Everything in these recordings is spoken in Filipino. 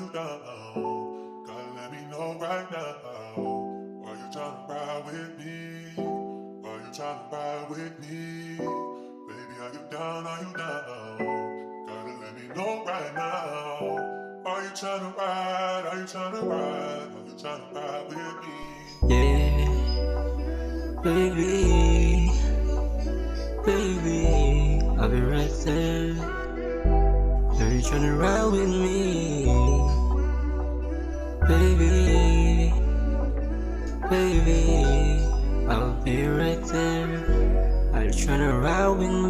you down? Gotta let me know right now. Why you tryna ride with me? Why you tryna ride with me? Baby, are you down? Are you down? Gotta let me know right now. Are you tryna ride? Are you tryna ride? Are you tryna ride with me? Yeah, baby, baby, I'll be right there. Are you tryna ride with me? Baby, baby, I'll be right there. Are you tryna ride with me?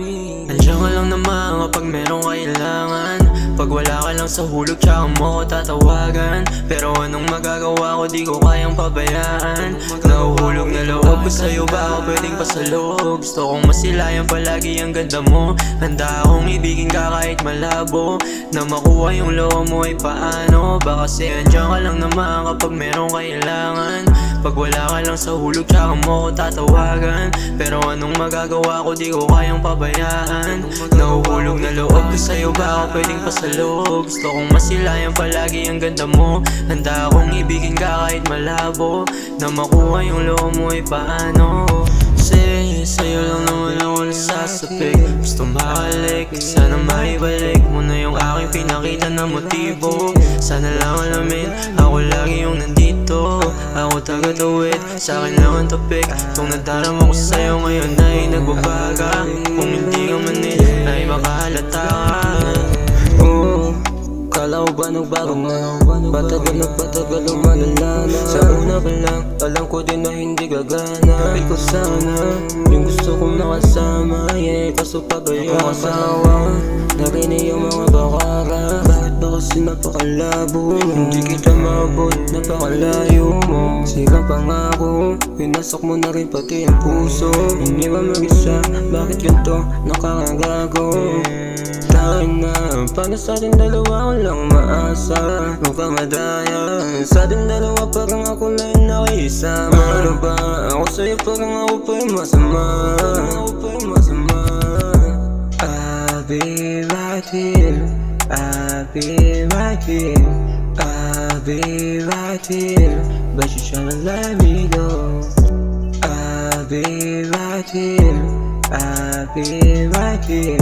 Nandiyan ka lang naman kapag merong kailangan. Pag wala ka lang sa hulog tsaka mo ko tatawagan. Pero anong magagawa ko di ko kayang pabayaan. Nahuhulog na loob ko sa'yo ba ako pwedeng pasaloob Gusto kong masilayan palagi ang ganda mo. Handa akong ibigin ka kahit malabo. Na makuha yung loob mo ay paano. Ba kasi andyan ka lang naman kapag merong kailangan Pag wala ka lang sa hulog tsaka mo ko tatawagan. Pero anong magagawa ko di ko kayang pabayaan. Nahuhulog na loob ko sa'yo ba ako pwedeng pasaloob Gusto kong masilayan palagi ang ganda mo. Handa akong ibigin ka kahit malabo. Na makuha yung loob mo ay paano? Say, sa'yo lang naman ako nasasapik Gusto makalik, sana maibalik mo na yung aking pinakita na motibo. Sana lang alamin, ako lagi yung nandito Ako taga-tuwid, sa'kin lang ang topik Kung nadarama ko sa'yo ngayon ay nagbabaga. Kung hindi ka manil, ay makahalata ka Oo, Kala ko ba nagbago? Na Patagal na patagal lumalala. Na Sa una pa lang, alam ko din na hindi gagana. Kapit ko sana, yung gusto kong nakasama Yeah, kaso pabayaan Ako kasawa, narinig yung mga bakara Bakit ba kasi napakalabo Hindi kita maabot, napakalayo mo. Sigang pangako, pinasok mo na rin pati ang puso. Hindi ba mag-isa, bakit ganito? Nakakagago. Tayo na Paano sa ating dalawa lang maasa. Mukhang madaya. Sa ating dalawa parang ako na yung nakisama. Ano ba? Ako sa'yo parang ako pa yung masama here I'll be right here But you tryna let me go I'll be right here. I'll be right here.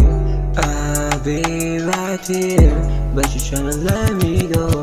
I'll be right here. But you tryna let me go.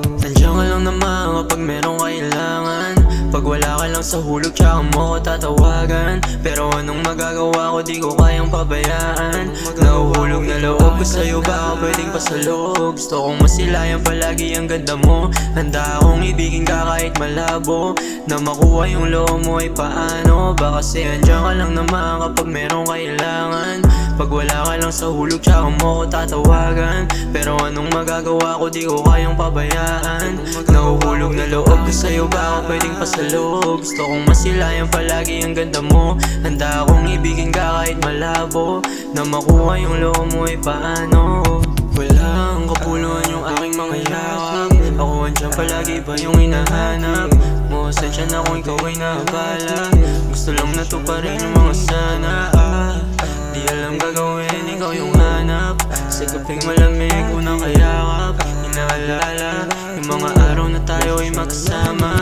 Sa hulog tsaka mo tatawagan. Pero anong magagawa ko di ko kayang pabayaan. Nahuhulog na loob ko sa'yo ba ako pwedeng pasaloob Gusto kong masilayan palagi ang ganda mo. Handa akong ibigin ka kahit malabo. Na makuha yung loob mo ay paano? Ba kasi andyan ka lang naman kapag merong kailangan Pag wala ka lang sa hulog tsaka mo ko tatawagan. Pero anong magagawa ko di ko kayang pabayaan. Nahuhulog na loob ko sa'yo ba ako pwedeng pasaloob Gusto kong masilayan palagi ang ganda mo. Handa akong ibigin ka kahit malabo Na makuha yung loob mo ay paano? Walang kapuluhan yung aking mga yakap. Ako andyan palagi ba yung hinahanap. Mo Sensya na kung ikaw ay naabala Gusto lang na to pa rin yung mga sana. Ah, Di alam gagawin, ikaw yung hanap. Sa gabing malamig, unang kayakap Inaalala Yung mga araw na tayo ay magkasama